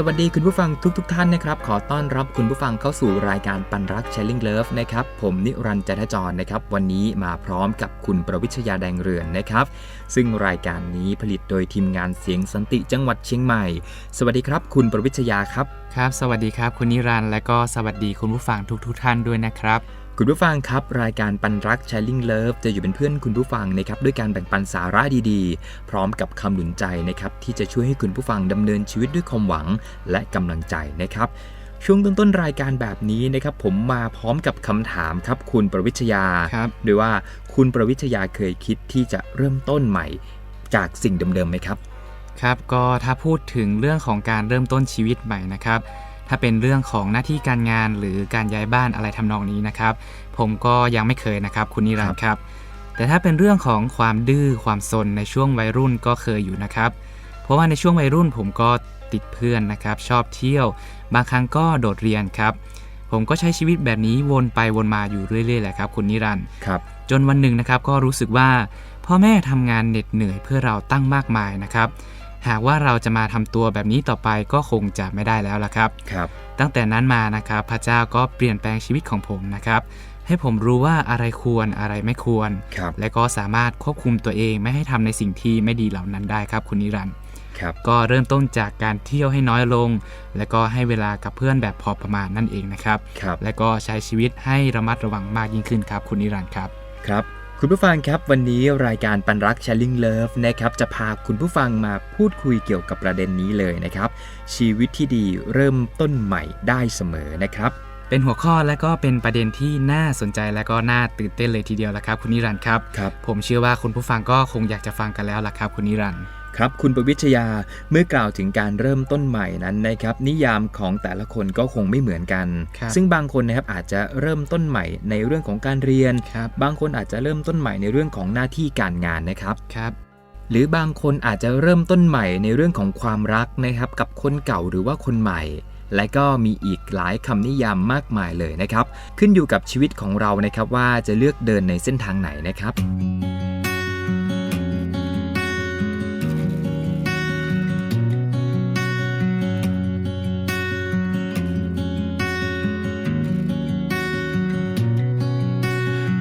สวัสดีคุณผู้ฟังทุกๆทท่านนะครับ ขอต้อนรับคุณผู้ฟังเข้าสู่รายการปันรัก Sharing Love นะครับ ผมนิรันดร์จันทจรนะครับ วันนี้มาพร้อมกับคุณประวิชยาแดงเรือนนะครับ ซึ่งรายการนี้ผลิตโดยทีมงานเสียงสันติจังหวัดเชียงใหม่ สวัสดีครับ คุณประวิชยาครับ ครับ สวัสดีครับ คุณนิรันดร์และก็สวัสดีคุณผู้ฟังทุกๆทท่านด้วยนะครับ คุณผู้ฟังครับ รายการปันรัก Sharing Love จะอยู่เป็นเพื่อนคุณผู้ฟังนะครับด้วยการแบ่งปันสาระดีๆ พร้อมกับคำหนุนใจนะครับที่จะช่วยให้คุณผู้ฟังดำเนินชีวิตด้วยความหวังและกำลังใจนะครับช่วงต้นๆรายการแบบนี้นะครับผมมาพร้อมกับคำถามครับคุณประวิชยาครับโดยว่าคุณประวิชยาเคยคิดที่จะเริ่มต้นใหม่จากสิ่งเดิมๆไหมครับ ครับก็ถ้าพูดถึงเรื่องของการเริ่มต้นชีวิตใหม่นะครับ ถ้าเป็นเรื่องของหน้าที่การงานหรือการย้ายบ้านอะไรทำนองนี้นะครับ ผมก็ยังไม่เคยนะครับ คุณนิรันดร์ครับ แต่ถ้าเป็นเรื่องของความดื้อความซนในช่วงวัยรุ่นก็เคยอยู่นะครับ เพราะว่าในช่วงวัยรุ่นผมก็ติดเพื่อนนะครับ ชอบเที่ยว บางครั้งก็โดดเรียนครับ ผมก็ใช้ชีวิตแบบนี้วนไปวนมาอยู่เรื่อยๆแหละครับคุณนิรันดร์ครับจนวันหนึ่งนะครับก็รู้สึกว่าพ่อแม่ทำงานเหน็ดเหนื่อยเพื่อเราตั้งมากมายนะครับ หากว่าเราจะมาทำตัวแบบนี้ต่อไปก็คงจะไม่ได้แล้วละครับครับ ตั้งแต่นั้นมานะครับพระเจ้าก็เปลี่ยนแปลงชีวิตของผมนะครับ ให้ผมรู้ว่าอะไรควรอะไรไม่ควรครับและก็สามารถควบคุมตัวเองไม่ให้ทำในสิ่งที่ไม่ดีเหล่านั้นได้ครับคุณนิรันดร์ครับก็เริ่มต้นจากการเที่ยวให้น้อยลง และก็ให้เวลากับเพื่อนแบบพอประมาณนั่นเองนะครับครับและก็ใช้ชีวิตให้ระมัดระวังมากยิ่งขึ้นครับ คุณนิรันดร์ครับครับ คุณผู้ฟังครับวันนี้รายการปันรัก Sharing Love นะครับจะพาคุณผู้ฟังมาพูดคุยเกี่ยวกับประเด็นนี้เลยนะครับ ชีวิตที่ดีเริ่มต้นใหม่ได้เสมอนะครับ เป็นหัวข้อและก็เป็นประเด็นที่น่าสนใจและก็น่าตื่นเต้นเลยทีเดียวละครับ คุณนิรันดร์ครับ ครับ ผมเชื่อว่าคุณผู้ฟังก็คงอยากจะฟังกันแล้วล่ะครับ คุณนิรันดร์ ครับคุณประวิชยาเมื่อกล่าวถึงการเริ่มต้นใหม่นั้นนะครับนิยามของแต่ละคนก็คงไม่เหมือนกันครับซึ่งบางคนนะครับอาจจะเริ่มต้นใหม่ในเรื่องของการเรียนครับบางคนอาจจะเริ่มต้นใหม่ในเรื่องของหน้าที่การงานนะครับครับ หรือบางคนอาจจะเริ่มต้นใหม่ในเรื่องของความรักนะครับกับคนเก่าหรือว่าคนใหม่ และก็มีอีกหลายคำนิยามมากมายเลยนะครับ ขึ้นอยู่กับชีวิตของเรานะครับว่าจะเลือกเดินในเส้นทางไหนนะครับ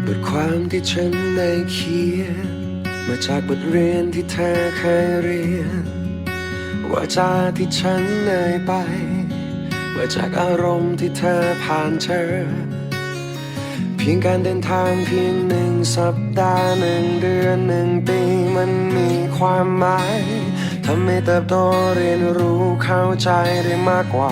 บทความที่ฉันได้เขียน มาจากบทเรียนที่เธอเคยเรียนว่าจาที่ฉันเอ่ยไปว่าจากอารมณ์ที่เธอผ่านเจอเพียงการเดินทางเพียงหนึ่งสัปดาห์หนึ่งเดือนหนึ่งปีมันมีความหมายทำให้เติบโตเรียนรู้เข้าใจได้มากกว่า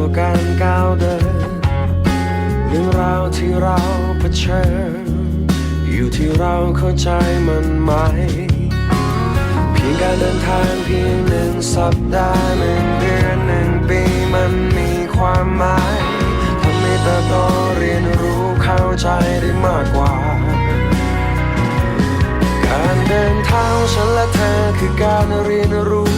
ตัวการก้าวเดิน เรื่องราวที่เราเผชิญ อยู่ที่เราเข้าใจมันไหม เพียงการเดินทางเพียงหนึ่งสัปดาห์หนึ่งเดือนหนึ่งปีมันมีความหมายทำให้เติบโตเรียนรู้เข้าใจได้มากกว่าการเดินทางของฉันและเธอคือการเรียนรู้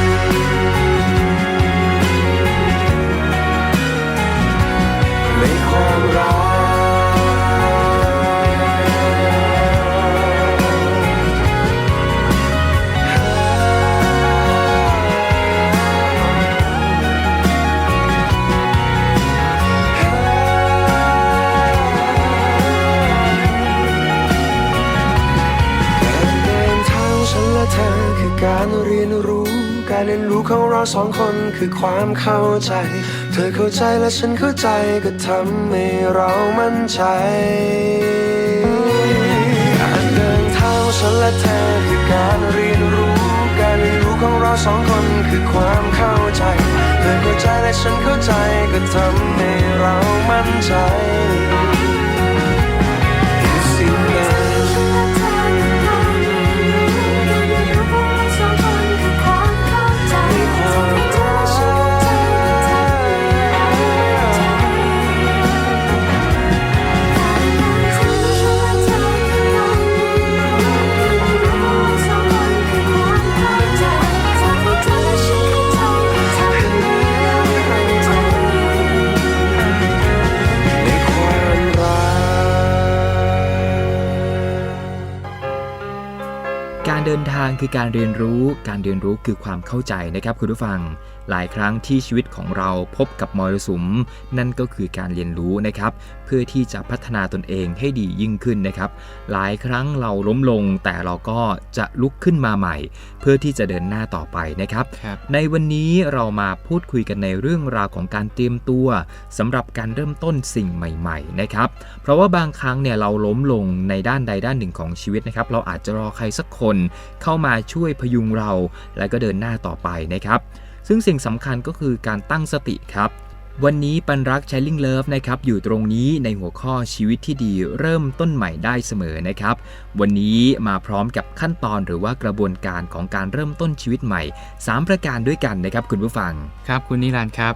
น เรียนรู้ของเราสองคนคือความเข้าใจ เธอเข้าใจและฉันเข้าใจก็ทำให้เรามั่นใจการเดินทางฉันและเธอคือการเรียนรู้ การเรียนรู้ของเราสองคนคือความเข้าใจ เธอเข้าใจและฉันเข้าใจก็ทำให้เรามั่นใจารเดินทางคือการเรียนรู้ การเรียนรู้คือความเข้าใจนะครับคุณผู้ฟัง หลายครั้งที่ชีวิตของเราพบกับมรสุม นั่นก็คือการเรียนรู้นะครับ เพื่อที่จะพัฒนาตนเองให้ดียิ่งขึ้นนะครับ หลายครั้งเราล้มลง แต่เราก็จะลุกขึ้นมาใหม่ เพื่อที่จะเดินหน้าต่อไปนะครับครับในวันนี้เรามาพูดคุยกันในเรื่องราวของการเตรียมตัวสำหรับการเริ่มต้นสิ่งใหม่ ๆ นะครับ เพราะว่าบางครั้งเนี่ยเราล้มลงในด้านใดด้านหนึ่งของชีวิตนะครับ เราอาจจะรอใครสักคนเข้ามาช่วยพยุงเรา และก็เดินหน้าต่อไปนะครับ ซึ่งสิ่งสำคัญก็คือการตั้งสติครับวันนี้ปันรัก Sharing Love นะครับอยู่ตรงนี้ในหัวข้อชีวิตที่ดีเริ่มต้นใหม่ได้เสมอนะครับ วันนี้มาพร้อมกับขั้นตอนหรือว่ากระบวนการของการเริ่มต้นชีวิตใหม่ 3 ประการด้วยกันนะครับคุณผู้ฟังครับคุณนิรันดร์ครับ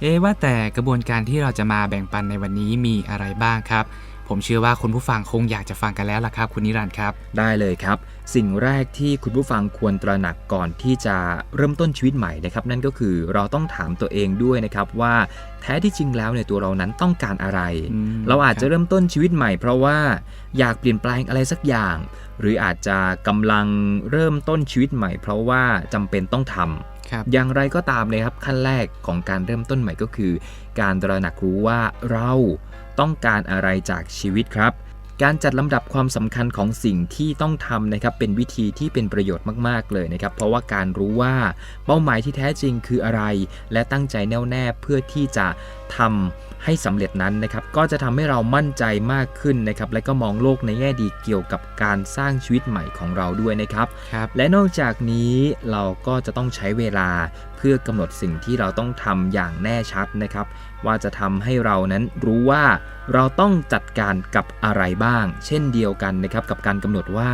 เอว่าแต่กระบวนการที่เราจะมาแบ่งปันในวันนี้มีอะไรบ้างครับ ผมเชื่อว่าคุณผู้ฟังคงอยากจะฟังกันแล้วล่ะครับ คุณนิรันดร์ครับ ได้เลยครับ สิ่งแรกที่คุณผู้ฟังควรตระหนักก่อนที่จะเริ่มต้นชีวิตใหม่นะครับ นั่นก็คือเราต้องถามตัวเองด้วยนะครับว่าแท้ที่จริงแล้วในยตัวเรานั้นต้องการอะไรอืมเราอาจครัจะบเริ่มต้นชีวิตใหม่ เพราะว่าอยากเปลี่ยนแปลงอะไรสักอย่าง หรืออาจจะกำลังเริ่มต้นชีวิตใหม่ เพราะว่าจำเป็นต้องทำครับอย่างไรก็ตามเลยครับขั้นแรกของการเริ่มต้นใหม่ก็คือ การตระหนักรู้ว่าเรา ต้องการอะไรจากชีวิตครับ การจัดลำดับความสำคัญของสิ่งที่ต้องทำนะครับ เป็นวิธีที่เป็นประโยชน์มาก ๆ เลยนะครับ เพราะว่าการรู้ว่าเป้าหมายที่แท้จริงคืออะไร และตั้งใจแน่วแน่เพื่อที่จะทำให้สำเร็จนั้นนะครับ ก็จะทำให้เรามั่นใจมากขึ้นนะครับ และก็มองโลกในแง่ดีเกี่ยวกับการสร้างชีวิตใหม่ของเราด้วยนะครับครับและนอกจากนี้เราก็จะต้องใช้เวลาเพื่อกำหนดสิ่งที่เราต้องทำอย่างแน่ชัดนะครับ ว่าจะทำให้เรานั้นรู้ว่าเราต้องจัดการกับอะไรบ้าง เช่นเดียวกันนะครับกับการกำหนดว่า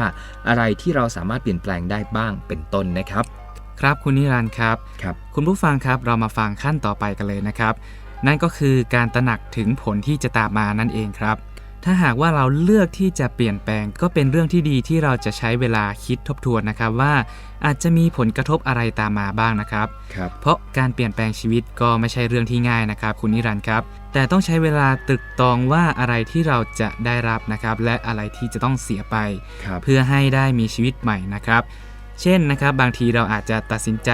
อะไรที่เราสามารถเปลี่ยนแปลงได้บ้างเป็นต้นนะครับ ครับคุณนิรันดร์ครับครับ คุณผู้ฟังครับเรามาฟังขั้นต่อไปกันเลยนะครับ นั่นก็คือการตระหนักถึงผลที่จะตามมานั่นเองครับ ถ้าหากว่าเราเลือกที่จะเปลี่ยนแปลงก็เป็นเรื่องที่ดีที่เราจะใช้เวลาคิดทบทวนนะครับว่า อาจจะมีผลกระทบอะไรตามมาบ้างนะครับครับ เพราะการเปลี่ยนแปลงชีวิตก็ไม่ใช่เรื่องที่ง่ายนะครับ คุณนิรันดร์ครับ แต่ต้องใช้เวลาตรึกตรองว่าอะไรที่เราจะได้รับนะครับ และอะไรที่จะต้องเสียไป ครับ เพื่อให้ได้มีชีวิตใหม่นะครับ เช่นนะครับบางทีเราอาจจะตัดสินใจ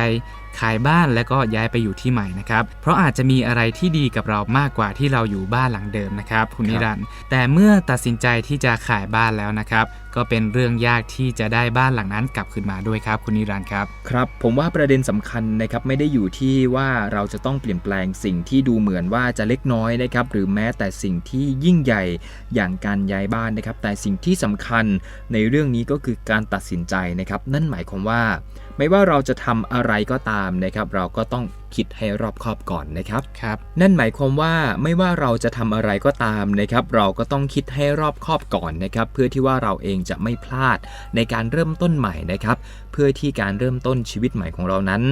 ขายบ้านแล้วก็ย้ายไปอยู่ที่ใหม่นะครับ เพราะอาจจะมีอะไรที่ดีกับเรามากกว่าที่เราอยู่บ้านหลังเดิมนะครับคุณนิรันดร์แต่เมื่อตัดสินใจที่จะขายบ้านแล้วนะครับ ก็เป็นเรื่องยากที่จะได้บ้านหลังนั้นกลับคืนมาด้วยครับ คุณนิรันดร์ครับ ครับ ผมว่าประเด็นสำคัญนะครับไม่ได้อยู่ที่ว่าเราจะต้องเปลี่ยนแปลงสิ่งที่ดูเหมือนว่าจะเล็กน้อยนะครับหรือแม้แต่สิ่งที่ยิ่งใหญ่อย่างการย้ายบ้านนะครับ แต่สิ่งที่สำคัญในเรื่องนี้ก็คือการตัดสินใจนะครับ นั่นหมายความว่า ไม่ว่าเราจะทำอะไรก็ตามนะครับ เราก็ต้องคิดให้รอบคอบก่อนนะครับครับ นั่นหมายความว่าไม่ว่าเราจะทำอะไรก็ตามนะครับ เราก็ต้องคิดให้รอบคอบก่อนนะครับ เพื่อที่ว่าเราเองจะไม่พลาดในการเริ่มต้นใหม่นะครับ เพื่อที่การเริ่มต้นชีวิตใหม่ของเรานั้น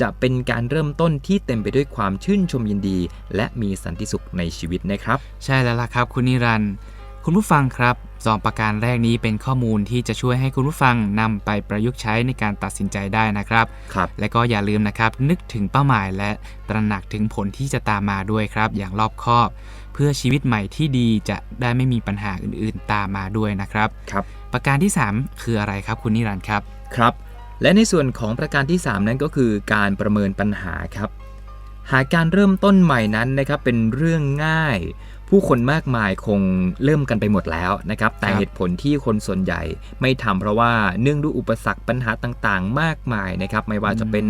จะเป็นการเริ่มต้นที่เต็มไปด้วยความชื่นชมยินดี และมีสันติสุขในชีวิตนะครับ ใช่แล้วล่ะครับ คุณนิรันดร์ คุณผู้ฟังครับสองประการแรกนี้เป็นข้อมูลที่จะช่วยให้คุณผู้ฟังนำไปประยุกต์ใช้ในการตัดสินใจได้นะครับครับ และก็อย่าลืมนะครับ นึกถึงเป้าหมายและตระหนักถึงผลที่จะตามมาด้วยครับ อย่างรอบคอบ เพื่อชีวิตใหม่ที่ดีจะได้ไม่มีปัญหาอื่นๆตามมาด้วยนะครับครับ ประการที่ 3 คืออะไรครับคุณนิรันดร์ครับครับ และในส่วนของประการที่ 3 นั้นก็คือการประเมินปัญหาครับ หากการเริ่มต้นใหม่นั้นนะครับเป็นเรื่องง่าย ผู้คนมากมายคงเริ่มกันไปหมดแล้วนะครับ แต่ครับเหตุผลที่คนส่วนใหญ่ไม่ทำเพราะว่าเนื่องด้วยอุปสรรคปัญหาต่างๆ มากมายนะครับ ไม่ว่าจะเป็น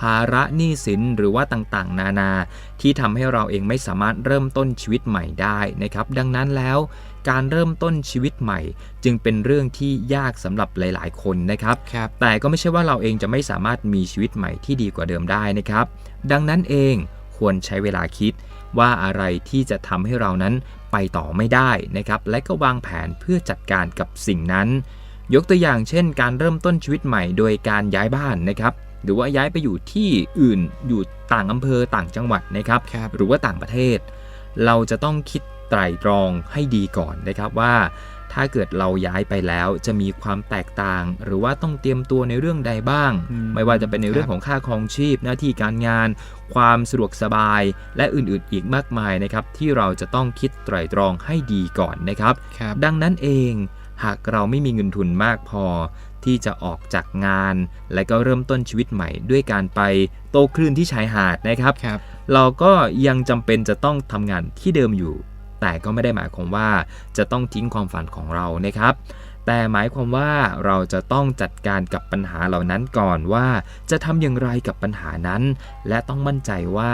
ภาระหนี้สินหรือว่าต่างๆ นานา ที่ทำให้เราเองไม่สามารถเริ่มต้นชีวิตใหม่ได้นะครับ ดังนั้นแล้วการเริ่มต้นชีวิตใหม่ จึงเป็นเรื่องที่ยากสำหรับหลาย ๆ คนนะครับครับแต่ก็ไม่ใช่ว่าเราเองจะไม่สามารถมีชีวิตใหม่ที่ดีกว่าเดิมได้นะครับ ดังนั้นเองควรใช้เวลาคิด ว่าอะไรที่จะทำให้เรานั้นไปต่อไม่ได้นะครับ และก็วางแผนเพื่อจัดการกับสิ่งนั้น ยกตัวอย่างเช่น การเริ่มต้นชีวิตใหม่โดยการย้ายบ้านนะครับหรือว่าย้ายไปอยู่ที่อื่นอยู่ต่างอำเภอต่างจังหวัดนะครับครับหรือว่าต่างประเทศ เราจะต้องคิดไตร่ตรองให้ดีก่อนนะครับว่า ถ้าเกิดเราย้ายไปแล้วจะมีความแตกต่าง หรือว่าต้องเตรียมตัวในเรื่องใดบ้างอืมไม่ว่าจะเป็นในเรื่องครับของค่าครองชีพ หน้าที่การงาน ความสะดวกสบาย และอื่นๆอีกมากมายนะครับที่เราจะต้องคิดไตร่ตรองให้ดีก่อนนะครับครับดังนั้นเองหากเราไม่มีเงินทุนมากพอ ที่จะออกจากงาน และก็เริ่มต้นชีวิตใหม่ด้วยการไปโตคลื่นที่ชายหาดนะครับครับเราก็ยังจำเป็นจะต้องทำงานที่เดิมอยู่ แต่ก็ไม่ได้หมายความว่าจะต้องทิ้งความฝันของเรานะครับแต่หมายความว่าเราจะต้องจัดการกับปัญหาเหล่านั้นก่อนว่า จะทำอย่างไรกับปัญหานั้น และต้องมั่นใจว่า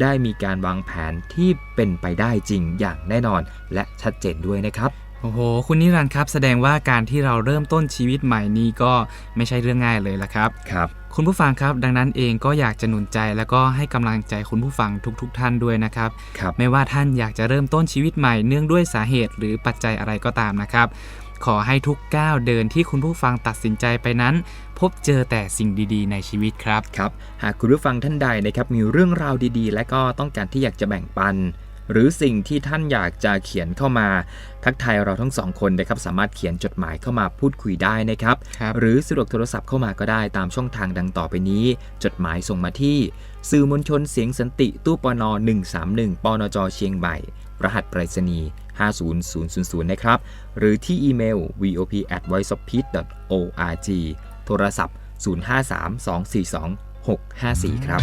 ได้มีการวางแผนที่เป็นไปได้จริงอย่างแน่นอน และชัดเจนด้วยนะครับโอ้โห คุณนิรันดร์ครับ แสดงว่าการที่เราเริ่มต้นชีวิตใหม่นี้ก็ไม่ใช่เรื่องง่ายเลยละครับ ครับ คุณผู้ฟังครับ ดังนั้นเองก็อยากจะหนุนใจแล้วก็ให้กำลังใจคุณผู้ฟังทุกๆทท่านด้วยนะครับครับไม่ว่าท่านอยากจะเริ่มต้นชีวิตใหม่เนื่องด้วยสาเหตุหรือปัจจัยอะไรก็ตามนะครับ ขอให้ทุกก้าวเดินที่คุณผู้ฟังตัดสินใจไปนั้น พบเจอแต่สิ่งดีๆ ในชีวิตครับครับ หากคุณผู้ฟังท่านใดนะครับมีเรื่องราวดีๆ และก็ต้องการที่อยากจะแบ่งปัน หรือสิ่งที่ท่านอยากจะเขียนเข้ามา ทักทายเราทั้งสองคนนะครับสามารถเขียนจดหมายเข้ามาพูดคุยได้นะครับครับหรือสะดวกโทรศัพท์เข้ามาก็ได้ตามช่องทางดังต่อไปนี้ จดหมายส่งมาที่ สื่อมวลชนเสียงสันติตู้ปน 131ปนจเชียงใหม่รหัสไปรษณีย์50000 นะครับ หรือที่อีเมล vop at voiceofpeace org โทรศัพท์ 053242 654 ครับ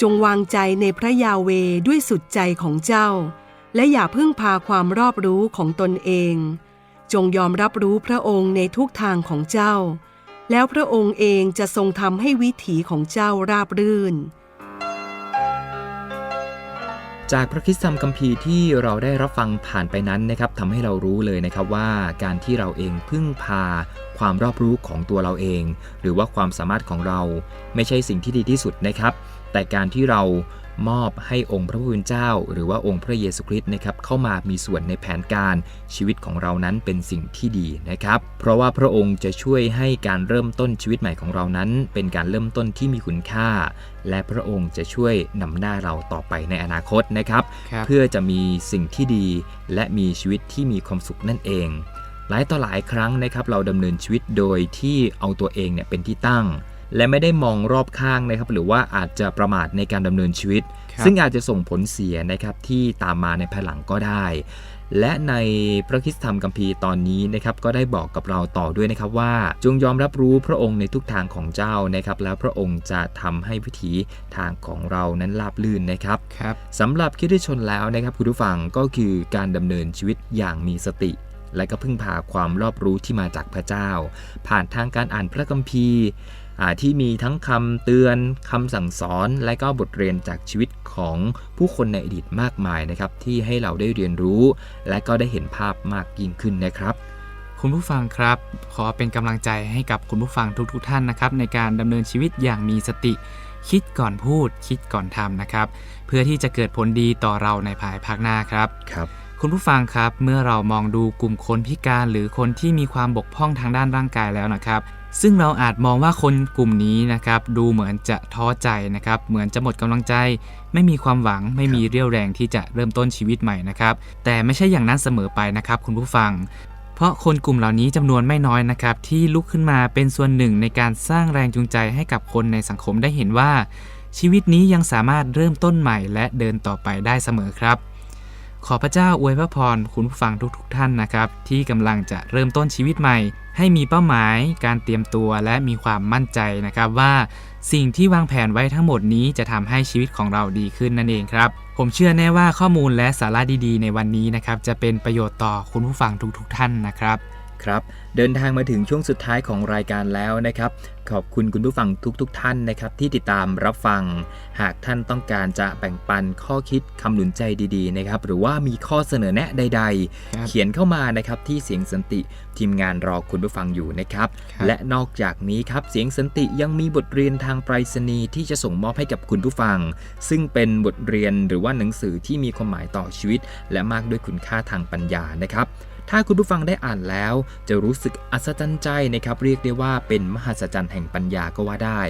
จงวางใจในพระยาเวด้วยสุดใจของเจ้า และอย่าพึ่งพาความรอบรู้ของตนเอง จงยอมรับรู้พระองค์ในทุกทางของเจ้า แล้วพระองค์เองจะทรงทำให้วิถีของเจ้าราบรื่น จากพระคริสตธรรมคัมภีร์ที่เราได้รับฟังผ่านไปนั้นนะครับทำให้เรารู้เลยนะครับว่าการที่เราเองพึ่งพาความรอบรู้ของตัวเราเอง หรือว่าความสามารถของเราไม่ใช่สิ่งที่ดีที่สุดนะครับ แต่การที่เรามอบให้องค์พระผู้เป็นเจ้า หรือว่าองค์พระเยซูคริสต์นะครับเข้ามามีส่วนในแผนการชีวิตของเรานั้นเป็นสิ่งที่ดีนะครับ เพราะว่าพระองค์จะช่วยให้การเริ่มต้นชีวิตใหม่ของเรานั้น เป็นการเริ่มต้นที่มีคุณค่า และพระองค์จะช่วยนำหน้าเราต่อไปในอนาคตนะครับครับเพื่อจะมีสิ่งที่ดี และมีชีวิตที่มีความสุขนั่นเอง หลายต่อหลายครั้งนะครับเราดำเนินชีวิตโดยที่เอาตัวเองเนี่ยเป็นที่ตั้ง และไม่ได้มองรอบข้างนะครับ หรือว่าอาจจะประมาทในการดำเนินชีวิตครับซึ่งอาจจะส่งผลเสียนะครับที่ตามมาในภายหลังก็ได้ และในพระคริสตธรรมคัมภีร์ตอนนี้นะครับก็ได้บอกกับเราต่อด้วยนะครับว่า จงยอมรับรู้พระองค์ในทุกทางของเจ้านะครับ แล้วพระองค์จะทำให้วิถีทางของเรานั้นราบลื่นนะครับครับสำหรับคริสตชนแล้วนะครับคุณผู้ฟังก็คือการดำเนินชีวิตอย่างมีสติและก็พึ่งพาความรอบรู้ที่มาจากพระเจ้า ผ่านทางการอ่านพระคัมภีร์อ่า ที่มีทั้งคำเตือนคำสั่งสอน และก็บทเรียนจากชีวิตของผู้คนในอดีตมากมายนะครับที่ให้เราได้เรียนรู้ และก็ได้เห็นภาพมากยิ่งขึ้นนะครับ คุณผู้ฟังครับ ขอเป็นกำลังใจให้กับคุณผู้ฟังทุกๆทท่านนะครับในการดำเนินชีวิตอย่างมีสติ คิดก่อนพูด คิดก่อนทำนะครับ เพื่อที่จะเกิดผลดีต่อเราในภายภาคหน้าครับครับคุณผู้ฟังครับ เมื่อเรามองดูกลุ่มคนพิการหรือคนที่มีความบกพร่องทางด้านร่างกายแล้วนะครับ ซึ่งเราอาจมองว่าคนกลุ่มนี้นะครับดูเหมือนจะท้อใจนะครับ เหมือนจะหมดกำลังใจ ไม่มีความหวังไม่มีเรี่ยวแรงที่จะเริ่มต้นชีวิตใหม่นะครับ แต่ไม่ใช่อย่างนั้นเสมอไปนะครับ คุณผู้ฟัง เพราะคนกลุ่มเหล่านี้จำนวนไม่น้อยนะครับ ที่ลุกขึ้นมาเป็นส่วนหนึ่งในการสร้างแรงจูงใจให้กับคนในสังคมได้เห็นว่า ชีวิตนี้ยังสามารถเริ่มต้นใหม่ และเดินต่อไปได้เสมอครับ ขอพระเจ้าอวยพระพรคุณผู้ฟังทุกๆทท่านนะครับ ที่กำลังจะเริ่มต้นชีวิตใหม่ ให้มีเป้าหมายการเตรียมตัวและมีความมั่นใจนะครับว่าสิ่งที่วางแผนไว้ทั้งหมดนี้จะทำให้ชีวิตของเราดีขึ้นนั่นเองครับ ผมเชื่อแน่ว่าข้อมูลและสาระดีๆ ในวันนี้นะครับจะเป็นประโยชน์ต่อคุณผู้ฟังทุกๆท่านนะครับ ครับ เดินทางมาถึงช่วงสุดท้ายของรายการแล้วนะครับ ขอบคุณคุณผู้ฟังทุกๆทท่านนะครับ ที่ติดตามรับฟัง หากท่านต้องการจะแบ่งปันข้อคิดคำหนุนใจดีๆนะครับ หรือว่ามีข้อเสนอแนะใดครับๆเขียนเข้ามานะครับที่เสียงสันติทีมงานรอคุณผู้ฟังอยู่นะครับครับ และนอกจากนี้ครับเสียงสันติยังมีบทเรียนทางไปรษณีย์ที่จะส่งมอบให้กับคุณผู้ฟัง ซึ่งเป็นบทเรียนหรือว่าหนังสือที่มีความหมายต่อชีวิต และมากด้วยคุณค่าทางปัญญานะครับ ถ้าคุณผู้ฟังได้อ่านแล้ว จะรู้สึกอัศจรรย์ใจนะครับเรียกได้ว่าเป็นมหัศจรรย์แห่งปัญญาก็ว่าได้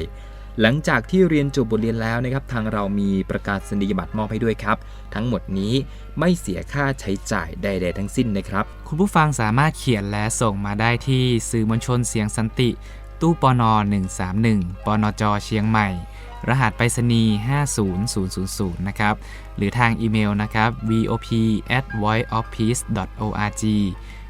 หลังจากที่เรียนจบบทเรียนแล้วนะครับทางเรามีประกาศนียบัตรมอบให้ด้วยครับ ทั้งหมดนี้ไม่เสียค่าใช้จ่ายใดๆทั้งสิ้นนะครับ คุณผู้ฟังสามารถเขียนและส่งมาได้ที่สื่อมวลชนเสียงสันติ ตู้ปนอ131ปนจเชียงใหม่ รหัสไปรษณีย์ 50000 นะครับ หรือทางอีเมลนะครับ vop at voiceofpeace org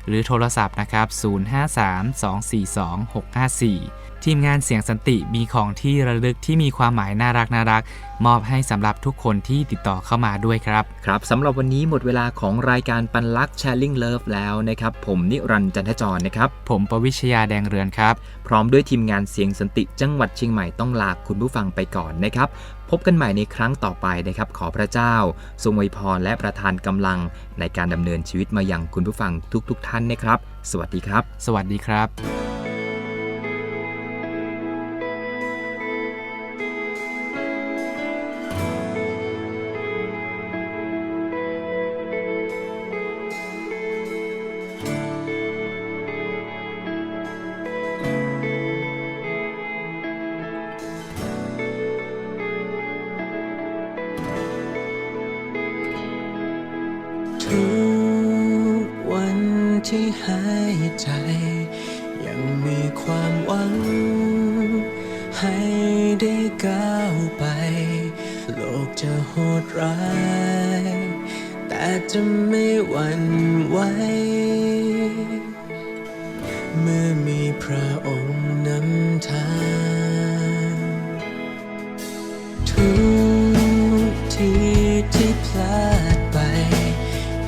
หรือโทรศัพท์นะครับ 053-242-654 ทีมงานเสียงสันติมีของที่ระลึกที่มีความหมายน่ารักน่ารักมอบให้สำหรับทุกคนที่ติดต่อเข้ามาด้วยครับ ครับสำหรับวันนี้หมดเวลาของรายการปันลัก Sharing Love แล้วนะครับ ผมนิรันดร์จันทจรนะครับ ผมประวิชยาแดงเรือนครับ พร้อมด้วยทีมงานเสียงสันติจังหวัดเชียงใหม่ต้องลาคุณผู้ฟังไปก่อนนะครับ พบกันใหม่ในครั้งต่อไปนะครับ ขอพระเจ้า ทรงอวยพรและประทานกำลังในการดำเนินชีวิตมายังคุณผู้ฟังทุกๆทท่านนะครับ สวัสดีครับ สวัสดีครับ ก้าวไป โลกจะโหดร้าย แต่จะไม่หวั่นไหว เมื่อมีพระองค์นำทาง ทุกทีที่พลาดไป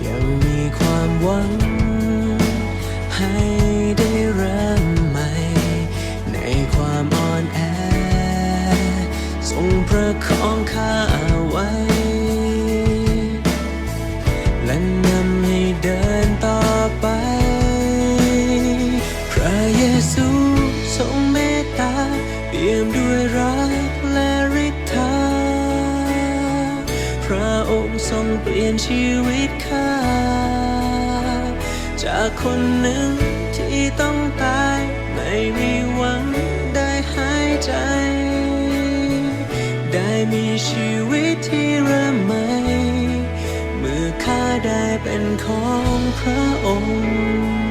ยังมีความหวัง ระองค์ทรงเปลี่ยนชีวิตข้า จากคนหนึ่งที่ต้องตาย ไม่มีหวังได้หายใจ ได้มีชีวิตที่ริ่มใหม่ เมื่อข้าได้เป็นของพระองค์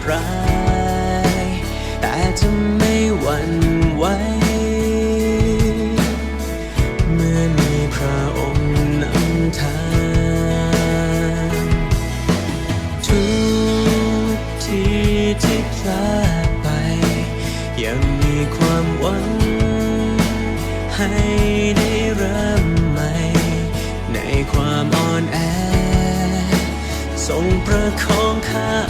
ดร้าย แต่จะไม่หวั่นไหว เมื่อมีพระองค์นำทางทุกทีที่พลาดไป ยังมีความหวัง ให้ได้เริ่มใหม่ ในความอ่อนแอทรงประคองข้า